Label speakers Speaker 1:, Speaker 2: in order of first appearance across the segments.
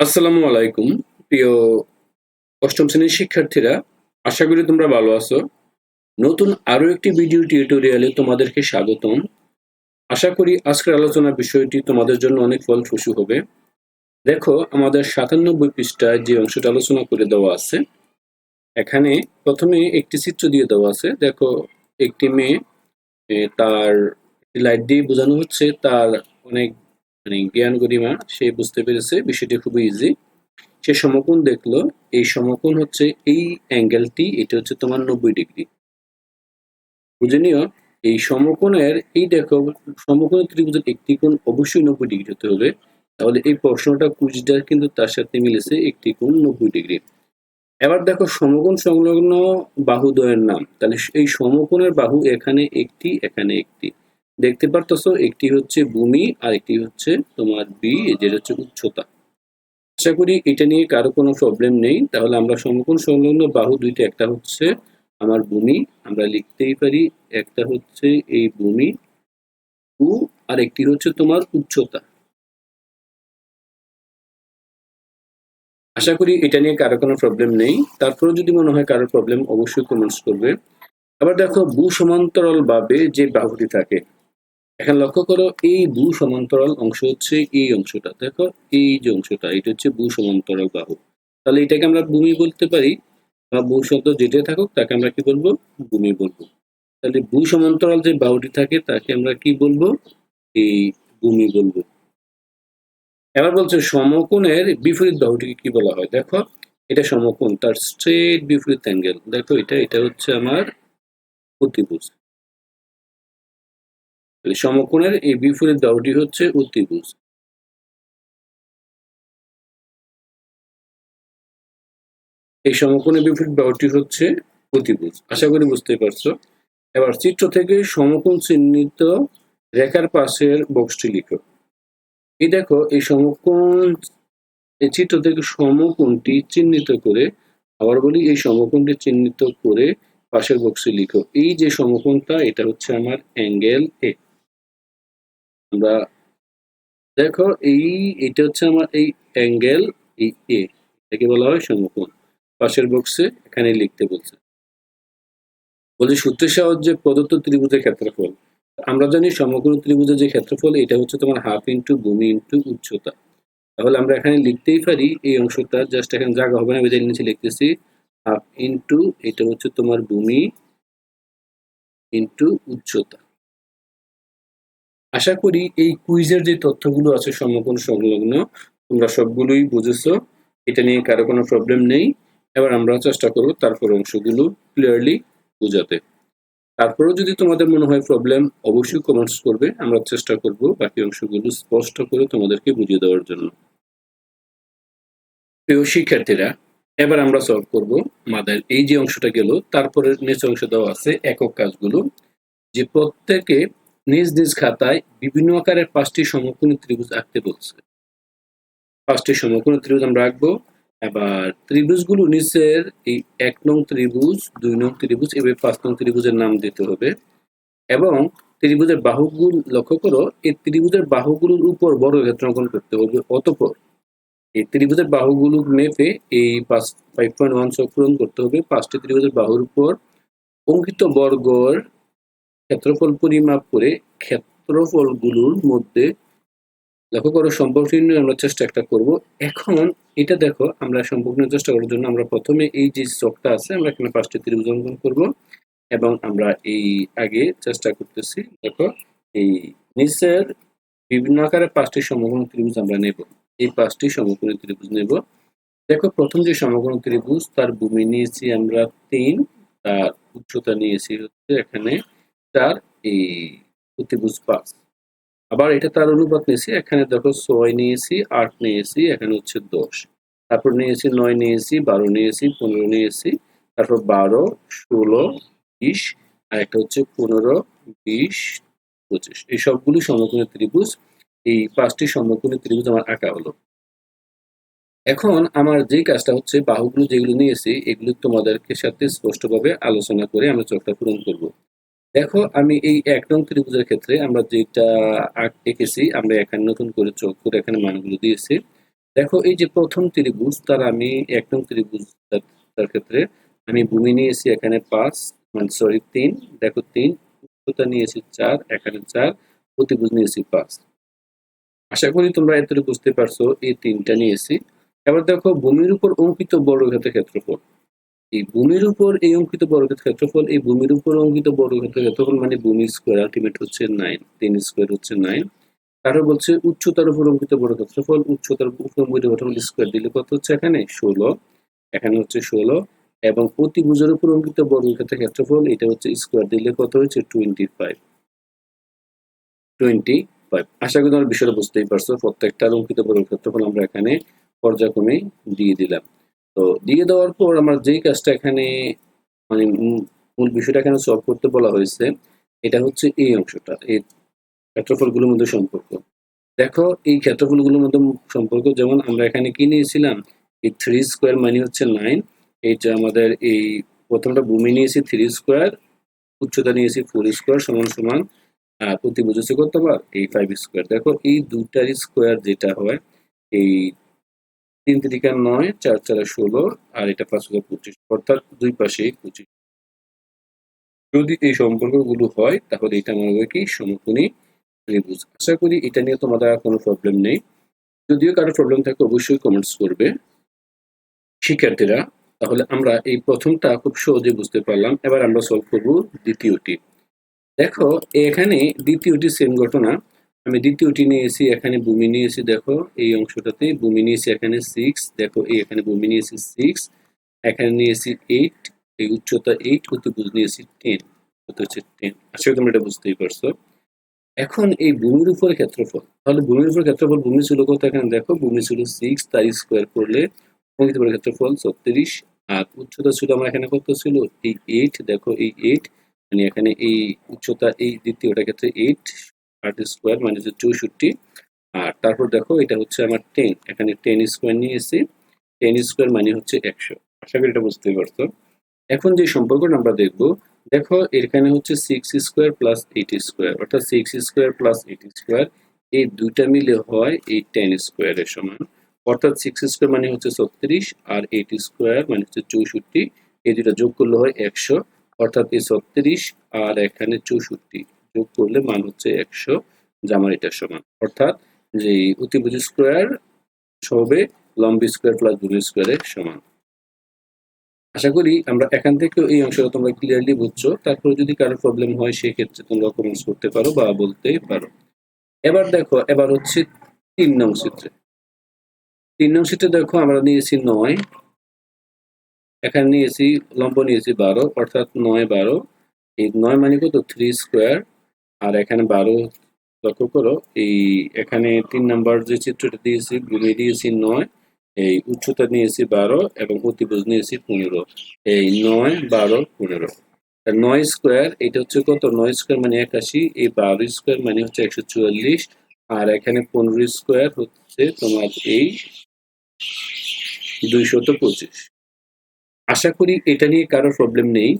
Speaker 1: আসসালামু আলাইকুম, প্রিয় অষ্টম শ্রেণির শিক্ষার্থীরা, আশা করি তোমরা ভালো আছো। নতুন আরও একটি ভিডিও টিউটোরিয়ালে তোমাদেরকে স্বাগতম। আশা করি আজকের আলোচনা বিষয়টি তোমাদের জন্য অনেক ফলপ্রসূ হবে। দেখো, আমাদের সাতানব্বই পৃষ্ঠায় যে অংশটা আলোচনা করে দেওয়া আছে, এখানে প্রথমে একটি চিত্র দিয়ে দেওয়া আছে। দেখো, একটি মেয়ে তার লাইট দিয়ে বোঝানো হচ্ছে, তার অনেক মানে জ্ঞান গরিমা, সে বুঝতে পেরেছে বিষয়টি খুবই ইজি সে সমকোণ দেখল। এই সমকোণ হচ্ছে এই অ্যাঙ্গেলটি এটা হচ্ছে তোমার নব্বই ডিগ্রি। বুঝে নিও, এই সমকোণের, এই দেখো সমকোণ ত্রিভুজের একটি কোণ অবশ্যই নব্বই ডিগ্রি হতে হবে। তাহলে এই প্রশ্নটা কুচটা কিন্তু তার সাথে মিলেছে, একটি কোণ নব্বই ডিগ্রি। এবার দেখো সমকোণ সংলগ্ন বাহুদ্বয়ের নাম। তাহলে এই সমকোণের বাহু এখানে একটি এখানে একটি। দেখতে পারতেছো, একটি হচ্ছে ভূমি আর একটি হচ্ছে তোমার বি যেটা হচ্ছে উচ্চতা। আশা করি এটা নিয়ে কারও কোনো প্রবলেম নেই। তাহলে আমরা সমকোণ সংলগ্ন বাহু দুইটা, একটা হচ্ছে আমার ভূমি, আমরা লিখতেই পারি একটা হচ্ছে এই ভূমি উ আর একটি হচ্ছে তোমার উচ্চতা। আশা করি এটা নিয়ে কারও কোনো প্রবলেম নেই। তারপরেও যদি মনে হয় কারও প্রবলেম অবশ্যই কমেন্টস করবে। আবার দেখো ভূ সমান্তরাল ভাবে যে বাহুটি থাকে এখন লক্ষ্য করো, এই ভূ সমান্তরাল অংশ হচ্ছে এই অংশটা। দেখো, এই যে অংশটা, এটা হচ্ছে ভূ সমান্তরাল বাহু। তাহলে এটাকে আমরা ভূমি বলতে পারি, বা ভূ শব্দ যেটা থাকুক, তাকে আমরা কি বলব? ভূমি বলব। তাহলে ভূ সমান্তরাল যে বাহুটি থাকে, তাকে আমরা কি বলব? এই ভূমি বলব। এবার বলছে সমকোণের বিপরীত বাহুটিকে কি বলা হয়? দেখো, এটা সমকোণ, তার স্ট্রেট বিপরীত অ্যাঙ্গেল দেখো, এটা এটা হচ্ছে আমার অতিভুজ সমকোণের এই বিপরীত বাহুটি হচ্ছে অতিভুজ এই সমকোণের বিপরীত বাহুটি হচ্ছে অতিভুজ আশা করি বুঝতে পারছ। এবার চিত্র থেকে সমকোণ চিহ্নিত রেখার পাশের বক্সটি লিখো। এই দেখো, এই সমকোণ, এই চিত্র থেকে সমকোণটি চিহ্নিত করে, আবার বলি এই সমকোণটি চিহ্নিত করে পাশের বক্সে লিখো। এই যে সমকোণটা, এটা হচ্ছে আমার অ্যাঙ্গেল এ আমরা দেখো এই, এটা হচ্ছে আমার এই অ্যাঙ্গেল, এই এ এটাকে বলা হয় সমকোণ। পাশের বক্সে এখানে লিখতে বলছে। বলছে, সূত্রের সাহায্যে প্রদত্ত ত্রিভুজের ক্ষেত্রফল। আমরা জানি সমকোণ ত্রিভুজের যে ক্ষেত্রফল, এটা হচ্ছে তোমার হাফ ইন্টু ভূমি ইন্টু উচ্চতা। তাহলে আমরা এখানে লিখতেই পারি এই অংশটা জাস্ট এখানে জায়গা হবে না বেদের নিচে লিখতেছি হাফ ইন্টু এটা হচ্ছে তোমার ভূমি ইন্টু উচ্চতা। আশা করি এই কুইজের যে তথ্যগুলো আছে সমকোণ সংলগ্ন, তোমরা সবগুলোই বুঝেছ। এটা নিয়ে কারও কোনো প্রবলেম নেই। এবার আমরা চেষ্টা করব তারপর অংশগুলো ক্লিয়ারলি বোঝাতে। তারপরেও যদি তোমাদের মনে হয় প্রবলেম অবশ্যই কমেন্টস করবে। আমরা চেষ্টা করব বাকি অংশগুলো স্পষ্ট করে তোমাদেরকে বুঝিয়ে দেওয়ার জন্য। প্রিয় শিক্ষার্থীরা, এবার আমরা সলভ করব আমাদের এই যে অংশটা গেল তারপরে নিচে অংশ দেওয়া আছে একক কাজগুলো। যে প্রত্যেকে নিজ নিজ খাতায় বিভিন্ন আকারের পাঁচটি সমকোণী ত্রিভুজ আঁকতে বলছে। পাঁচটি সমকোণী ত্রিভুজ আমরা আঁকবো। এবার ত্রিভুজগুলো নিচের এই এক নং ত্রিভুজ, দুই নং ত্রিভুজ, এভাবে পাঁচ নং ত্রিভুজের নাম দিতে হবে। এবং ত্রিভুজের বাহুগুলো লক্ষ্য করো, এই ত্রিভুজের বাহুগুলোর উপর বর্গক্ষেত্র অঙ্কন করতে হবে, অতপর। এই ত্রিভুজের বাহুগুলো মেপে এই পাঁচ ফাইভ পয়েন্ট ওয়ান করতে হবে। পাঁচটি ত্রিভুজের বাহুর উপর অঙ্কিত বর্গর ক্ষেত্রফল পরিমাপ করে ক্ষেত্রফলগুলোর মধ্যে লক্ষ্য করো সম্পর্ক নির্ণয় আমরা চেষ্টা একটা করব। এখন এটা দেখো, আমরা সম্পর্ক নির্ণয় চেষ্টা করার জন্য আমরা প্রথমে এই যে চকটা আছে, আমরা এখানে পাঁচটি ত্রিভুজ অঙ্কন করব এবং আমরা এই আগে চেষ্টা করতেছি, দেখো, এই নিচের বিভিন্ন আকারে পাঁচটি সমকোণ ত্রিভুজ আমরা নেব। এই পাঁচটি সমকোণ ত্রিভুজ নেব। দেখো, প্রথম যে সমকোণ ত্রিভুজ, তার ভূমি নিয়েছি আমরা তিন, তার উচ্চতা নিয়েছি হচ্ছে এখানে চার এই ত্রিভুজ পাঁচ আবার এটা তার অনুপাত নিয়েছি, এখানে দেখো ছয় নিয়েছি, আট নিয়েছি, এখানে হচ্ছে দশ। তারপর নিয়েছি নয় নিয়েছি, বারো নিয়েছি, পনেরো নিয়েছি, তারপর বারো, ষোলো, বিশ, আর একটা হচ্ছে পনেরো, বিশ, পঁচিশ। এই সবগুলি সমকোণী ত্রিভুজ, এই পাঁচটি সমকোণী ত্রিভুজ আমার আঁকা হলো। এখন আমার যে কাজটা হচ্ছে, বাহুগুলো যেগুলো নিয়েছি, এগুলো তোমাদেরকে সাথে স্পষ্টভাবে আলোচনা করে আমরা চোখটা পূরণ করব। দেখো, আমি এই এক নং ত্রিভুজের ক্ষেত্রে আমরা যেটা এঁকেছি, আমরা এখানে নতুন করে চোখ করে এখানে মানগুলো দিয়েছি। দেখো, এই যে প্রথম ত্রিভুজ, তার আমি এক নং ত্রিভুজ, তার- তার ক্ষেত্রে আমি ভূমি নিয়েছি এখানে পাঁচ মানে সরি তিন। দেখো, তিন, উচ্চতা নিয়েছি চার, এখানে চার অতিভুজ নিয়েছি পাঁচ। আশা করি তোমরা এতটুকু বুঝতে পারছ, এই তিনটা নিয়েছি। এবার দেখো, ভূমির উপর অঙ্কিত বড় বর্গক্ষেত্রের ক্ষেত্রফল। এই ভূমির উপর এই অঙ্কিত বর্গক্ষেত্রের ক্ষেত্রফল, এই ভূমির উপর অঙ্কিত বর্গক্ষেত্রের ক্ষেত্রফল মানে ভূমি স্কোয়ার আলটিমেট হচ্ছে নাইন তিন স্কোয়ার হচ্ছে নাইন তারপর বলছে উচ্চতার উপর অঙ্কিত বর্গক্ষেত্র ক্ষেত্রফল, উচ্চতার উপর বর্গক্ষেত্রফল স্কোয়ার দিলে কত হচ্ছে এখানে? ষোলো। এখানে হচ্ছে ষোলো। এবং অতিভুজের উপর অঙ্কিত বর্গক্ষেত্রের ক্ষেত্রফল, এটা হচ্ছে স্কোয়ার দিলে কত হচ্ছে টোয়েন্টি ফাইভ টোয়েন্টি ফাইভ আশা করি তোমরা বিষয়টা বুঝতেই পারছ। প্রত্যেকটা অঙ্কিত বর্গের ক্ষেত্রফল আমরা এখানে পর্যায়ক্রমে দিয়ে দিলাম। তো দিয়ে দেওয়ার পর আমার যেই কাজটা এখানে মানে মূল- বিষয়টা এখানে সলভ করতে বলা হয়েছে, এটা হচ্ছে এই অংশটা, এই ক্ষেত্রফলগুলোর মধ্যে সম্পর্ক। দেখো, এই ক্ষেত্রফলগুলোর মধ্যে সম্পর্ক যেমন আমরা এখানে কি নিয়েছিলাম, এই থ্রি স্কোয়ার মানে হচ্ছে নাইন এইটা আমাদের এই প্রথমটা ভূমি নিয়েছি থ্রি স্কোয়ার উচ্চতা নিয়েছি ফোর স্কোয়ার সমান সমান প্রতি বুঝেছি কত বার? এই ফাইভ স্কোয়ার দেখো, এই দুটার স্কোয়ার যেটা হয়, এই তিন তিরিকা নয়, চার চারে ষোলো, আর এটা পাঁচ হাজার পঁচিশ। অর্থাৎ দুই পাশে পঁচিশ। যদি এই সম্পর্কগুলো হয়, তাহলে এটা মনে কি, সমকোণী ত্রিভুজ। আশা করি এটা নিয়ে তোমাদের কোনো প্রবলেম নেই। যদিও কারও প্রবলেম থাকে, অবশ্যই কমেন্টস করবে। শিক্ষার্থীরা, তাহলে আমরা এই প্রথমটা খুব সহজে বুঝতে পারলাম। এবার আমরা সলভ করব দ্বিতীয়টি। দেখো, এখানে দ্বিতীয়টি সেম ঘটনা। আমি দ্বিতীয়টি নিয়েছি, এখানে ভূমি নিয়েছি, দেখো, এই অংশটাতে ভূমি নিয়েছি, এখানে সিক্স দেখো, এই এখানে ভূমি নিয়েছি সিক্স এখানে নিয়েছি এইট এই উচ্চতা এইট অতিভুজ নিয়েছি টেন কত হচ্ছে টেন করি তোমরা এটা বুঝতেই পারছ। এখন এই ভূমির উপর ক্ষেত্রফল, তাহলে ভূমির উপর ক্ষেত্রফল, ভূমি ছিল কত এখানে? দেখো, ভূমি ছিল সিক্স তার স্কোয়ার করলে উপর ক্ষেত্রফল ছত্রিশ, আর উচ্চতা ছিল আমার এখানে কত ছিল? এই এইট দেখো, এই এইট মানে এখানে এই উচ্চতা, এই দ্বিতীয়টা ক্ষেত্রে এইট আট স্কোয়ার মানে হচ্ছে চৌষট্টি। আর তারপর দেখো, এটা হচ্ছে আমার টেন এখানে টেন স্কোয়ার নিয়ে এসেছি টেন স্কোয়ার মানে হচ্ছে একশো। আশা করি এটা বুঝতেই পারছ। এখন যে সম্পর্কটা আমরা দেখব, দেখো এখানে হচ্ছে six square plus eight square. অর্থাৎ six square plus eight square, এই দুইটা মিলে হয় এই টেন স্কোয়ারের সমান। অর্থাৎ সিক্স স্কোয়ার মানে হচ্ছে ছত্রিশ আর এইট স্কোয়ার মানে হচ্ছে চৌষট্টি। এই দুটা যোগ করলে হয় একশো। অর্থাৎ এই ছত্রিশ আর এখানে চৌষট্টি। যোগ করলে মান হচ্ছে একশো জামার এটার সমান। অর্থাৎ যে অতিভুজ স্কোয়ার হবে লম্ব স্কোয়ার প্লাস ভূমি স্কোয়ারের সমান। আশা করি আমরা এখান থেকে এই অংশটা তোমরা ক্লিয়ারলি বুঝছ। তারপরে যদি কারও প্রবলেম হয়, সেক্ষেত্রে তোমরা কমেন্টস করতে পারো বা বলতে পারো। এবার দেখো, এবার হচ্ছে তিন নং চিত্রে তিন নং চিত্রে দেখো, আমরা নিয়েছি নয়। এখানে নিয়েছি, লম্ব নিয়েছি বারো, অর্থাৎ নয় বারো। এই নয় মানে কত? থ্রি স্কোয়ার আর এখানে বারো, লক্ষ্য করো, এই এখানে তিন নাম্বার যে চিত্রটা দিয়েছি, ভূমি দিয়েছি নয়, এই উচ্চতা নিয়েছি বারো এবং অতিভুজ নিয়েছি পনেরো। এই নয়, বারো, পনেরো। নয় স্কোয়ার, এটা হচ্ছে কত? নয় স্কোয়ার মানে একাশি, এই বারো স্কোয়ার মানে হচ্ছে একশো চুয়াল্লিশ, আর এখানে পনেরো স্কোয়ার হচ্ছে তোমার এই দুইশত পঁচিশ। আশা করি এটা নিয়ে কারও প্রবলেম নেই।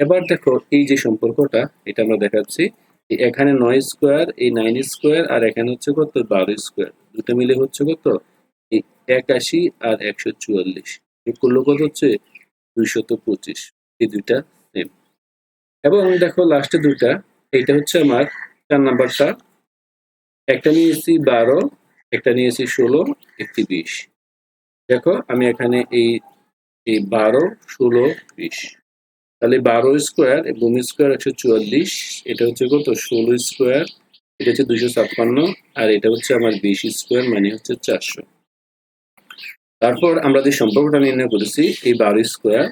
Speaker 1: এবার দেখো এই যে সম্পর্কটা, এটা আমরা দেখাচ্ছি। এখানে নয় স্কোয়ার, এই নাইন স্কোয়ার, আর এখানে হচ্ছে কত? বারো স্কোয়ার। দুটো মিলে হচ্ছে কত? এই একাশি আর একশো চুয়াল্লিশ। করলে কত হচ্ছে দুইশত পঁচিশ। এই দুইটা সেম এবং দেখো লাস্টে দুইটা। এইটা হচ্ছে আমার চার নাম্বারটা একটা নিয়েছি বারো, একটা নিয়েছি ষোলো, একটি বিশ। দেখো আমি এখানে এই এই বারো, ষোলো, বিশ। তাহলে বারো স্কোয়ার ভূমি স্কোয়ার একশো চুয়াল্লিশ, এটা হচ্ছে কত? ষোলো স্কোয়ার, এটা হচ্ছে দুশো ছাপ্পান্ন, আর এটা হচ্ছে আমার বিশ স্কোয়ার মানে হচ্ছে চারশো। তারপর আমরা যে সম্পর্কটা নির্ণয় করেছি এই বারো স্কোয়ার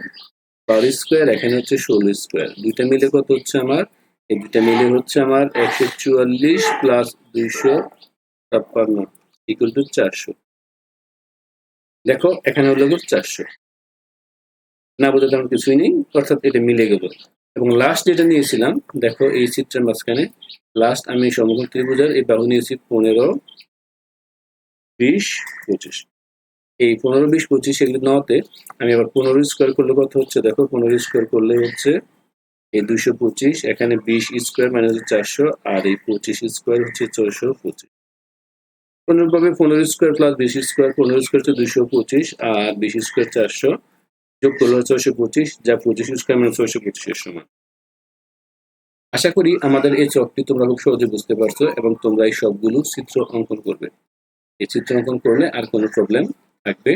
Speaker 1: বারো স্কোয়ার এখানে হচ্ছে ষোলো স্কোয়ার। দুইটা মিলে কত হচ্ছে আমার? এই দুইটা মিলে হচ্ছে আমার একশো চুয়াল্লিশ প্লাস দুইশো ছাপ্পান্ন ইকুয়াল টু চারশো। দেখো, এখানে হলো চারশো। না বোঝা তেমন কিছুই নেই। অর্থাৎ এটা মিলে গেল। এবং লাস্ট যেটা নিয়েছিলাম, দেখো এই চিত্রের মাঝখানে লাস্ট আমি সমগ্র ত্রিভুজের এই বাহু নিয়েছি পনেরো বিশ পঁচিশ। এই পনেরো বিশ পঁচিশ এগুলো নেওয়াতে আমি আবার পনেরো স্কোয়ার করলে কত হচ্ছে? দেখো, পনেরো স্কোয়ার করলে হচ্ছে এই দুশো পঁচিশ, এখানে বিশ স্কোয়ার মানে হচ্ছে চারশো, আর এই পঁচিশ স্কোয়ার হচ্ছে ছয়শো পঁচিশ। অনুরূপভাবে পনেরো স্কোয়ার প্লাস বিশ স্কোয়ার পনেরো স্কোয়ার হচ্ছে দুইশো পঁচিশ, আর বিশ স্কোয়ার চারশো যোগ করলে ছয়শো পঁচিশ যা পঁচিশ স্কোয়ার মানে ছয়শো পঁচিশের সমান। আশা করি আমাদের এই চকটি তোমরা খুব সহজে বুঝতে পারছ এবং তোমরা এই সবগুলো চিত্র অঙ্কন করবে। এই চিত্র অঙ্কন করলে আর কোনো প্রবলেম থাকবে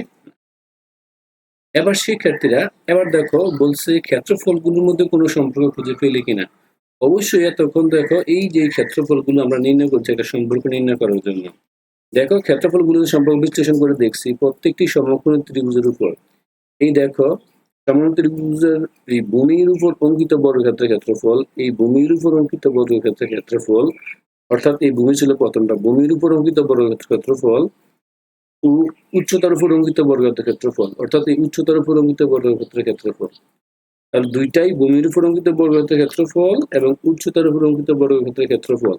Speaker 1: এবার শিক্ষার্থীরা, এবার দেখো বলছে ক্ষেত্রফলগুলোর মধ্যে কোনো সম্পর্ক খুঁজে পেলে কিনা। অবশ্যই দেখো এই যে ক্ষেত্রফলগুলো আমরা নির্ণয় করছি একটা সম্পর্ক নির্ণয় করার জন্য। দেখো ক্ষেত্রফলগুলো সম্পর্ক বিশ্লেষণ করে দেখছি প্রত্যেকটি সমকোণী ত্রিভুজের উপর। এই দেখো সমকোণী এই ভূমির উপর অঙ্কিত বর্গক্ষেত্রের ক্ষেত্রফল, এই ভূমির উপর অঙ্কিত বর্গক্ষেত্রের ক্ষেত্রফল, অর্থাৎ এই ভূমি ছিল প্রথমটা, ভূমির উপর অঙ্কিত বর্গক্ষেত্রের ক্ষেত্রফল উচ্চতার উপর অঙ্কিত বর্গক্ষেত্রের ক্ষেত্রফল, অর্থাৎ এই উচ্চতার উপর অঙ্কিত বর্গক্ষেত্রের ক্ষেত্রফল। তাহলে দুইটাই ভূমির উপর অঙ্কিত বর্গক্ষেত্রের ক্ষেত্রফল এবং উচ্চতার উপর অঙ্কিত বর্গক্ষেত্রের ক্ষেত্রফল।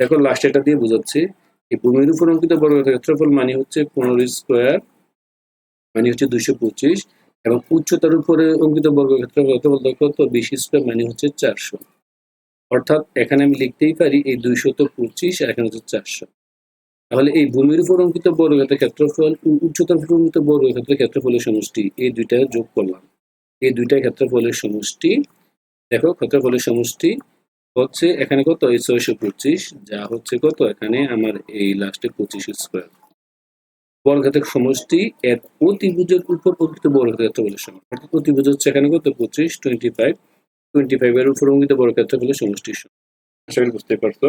Speaker 1: দেখো লাস্ট এটা দিয়ে বোঝাচ্ছি। এই ভূমির উপর অঙ্কিত বর্গক্ষেত্রের ক্ষেত্রফল মানে হচ্ছে পনেরো স্কোয়ার মানে হচ্ছে দুইশো পঁচিশ এবং উচ্চতার উপরে অঙ্কিত বর্গক্ষেত্রের ক্ষেত্রফল দেখো তো বিশ স্কোয়ার মানে হচ্ছে চারশো। অর্থাৎ এখানে আমি লিখতেই পারি এই দুইশত পঁচিশ আর এখানে হচ্ছে চারশো। তাহলে এই ভূমির উপর অঙ্কিত বর্গক্ষেত্রের ক্ষেত্রফল উচ্চতার উপর অঙ্কিত বর্গক্ষেত্রের ক্ষেত্রফলের সমষ্টি এই দুইটা যোগ করলাম। এই দুইটা ক্ষেত্রফলের সমষ্টি, দেখো ক্ষেত্রফলের সমষ্টি হচ্ছে এখানে কত? এই ছয়শো পঁচিশ, যা হচ্ছে কত? এখানে আমার এই লাস্টে পঁচিশ স্কোয়ার বর্গক্ষেত্রের সমষ্টি এর অতিভুজের উপর অঙ্কিত বর্গক্ষেত্রের ক্ষেত্রফলের সমান অর্থাৎ অতিভুজ হচ্ছে এখানে কত? পঁচিশ টোয়েন্টি ফাইভ টোয়েন্টি ফাইভ এর উপর অঙ্কিত বর্গক্ষেত্রফলের সমষ্টির সমান আশা করি বুঝতে পারছ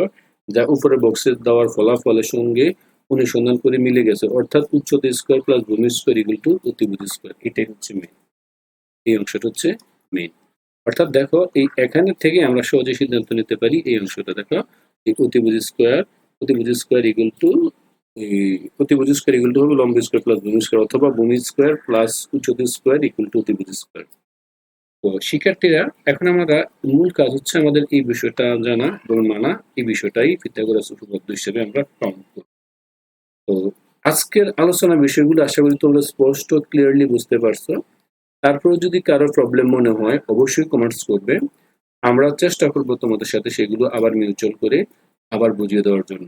Speaker 1: যা উপরে বক্সে দেওয়ার ফলাফলের সঙ্গে অনুসন্ধান করে মিলে গেছে। অর্থাৎ উচ্চতা স্কোয়ার প্লাস ভূমি স্কোয়ার ইকুয়াল টু অতিভুজ স্কোয়ার এটাই হচ্ছে মেন এই অংশটা হচ্ছে মেন অর্থাৎ দেখো, এই এখানে থেকে আমরা সহজে সিদ্ধান্ত নিতে পারি এই অংশটা। দেখো, এই অতিভুজ স্কোয়ার অতিভুজ স্কোয়ার ইকুয়াল টু এই অতিভুজ স্কোয়ার ইকুয়াল টু হবে লম্ব স্কোয়ার প্লাস ভূমি স্কোয়ার অথবা ভূমি স্কোয়ার প্লাস উচ্চতা স্কোয়ার ইকুয়াল টু অতিভুজ স্কোয়ার তো শিক্ষার্থীরা, এখন আমরা মূল কাজ হচ্ছে আমাদের এই বিষয়টা জানা এবং মানা। এই বিষয়টাই পিথাগোরাস উপপাদ্য হিসেবে আমরা কাউন্ট করব। তো আজকের আলোচনা বিষয়গুলো আশা করি তোমরা স্পষ্ট ক্লিয়ারলি বুঝতে পারছ। তারপরে যদি কারও প্রবলেম মনে হয়, অবশ্যই কমেন্টস করবে। আমরা চেষ্টা করব তোমাদের সাথে সেগুলো আবার মিউচুয়াল করে আবার বুঝিয়ে দেওয়ার জন্য।